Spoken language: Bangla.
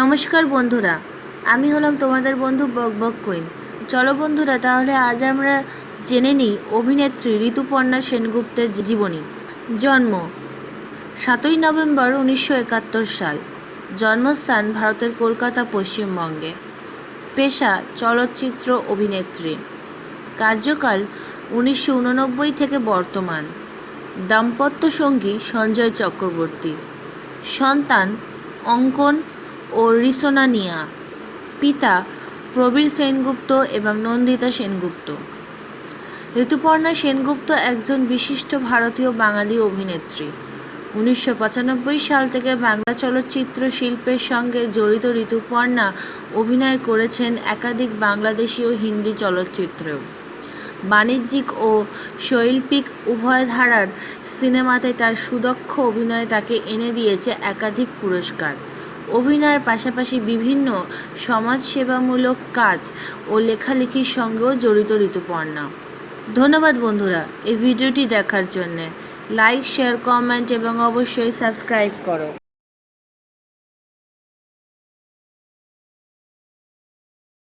নমস্কার বন্ধুরা, আমি হলাম তোমাদের বন্ধু বক বক কুইন। চলো বন্ধুরা, তাহলে আজ আমরা জেনে নিই অভিনেত্রী ঋতুপর্ণা সেনগুপ্তের জীবনী। জন্ম সাতই নভেম্বর উনিশশো একাত্তর সাল। জন্মস্থান ভারতের কলকাতা, পশ্চিমবঙ্গে। পেশা চলচ্চিত্র অভিনেত্রী। কার্যকাল উনিশশো উননব্বই থেকে বর্তমান। দাম্পত্য সঙ্গী সঞ্জয় চক্রবর্তী। সন্তান অঙ্কন ও রিসোনানিয়া পিতা প্রবীর সেনগুপ্ত এবং নন্দিতা সেনগুপ্ত। ঋতুপর্ণা সেনগুপ্ত একজন বিশিষ্ট ভারতীয় বাঙালি অভিনেত্রী। উনিশশো পঁচানব্বই সাল থেকে বাংলা চলচ্চিত্র শিল্পের সঙ্গে জড়িত ঋতুপর্ণা অভিনয় করেছেন একাধিক বাংলাদেশি ও হিন্দি চলচ্চিত্রেও। বাণিজ্যিক ও শৈল্পিক উভয় ধারার সিনেমাতে তার সুদক্ষ অভিনয় তাকে এনে দিয়েছে একাধিক পুরস্কার। অভিনয়ের পাশাপাশি বিভিন্ন সমাজসেবামূলক কাজ ও লেখালেখির সঙ্গেও জড়িত ঋতুপর্ণা। ধন্যবাদ বন্ধুরা এই ভিডিওটি দেখার জন্যে। লাইক, শেয়ার, কমেন্ট এবং অবশ্যই সাবস্ক্রাইব করো।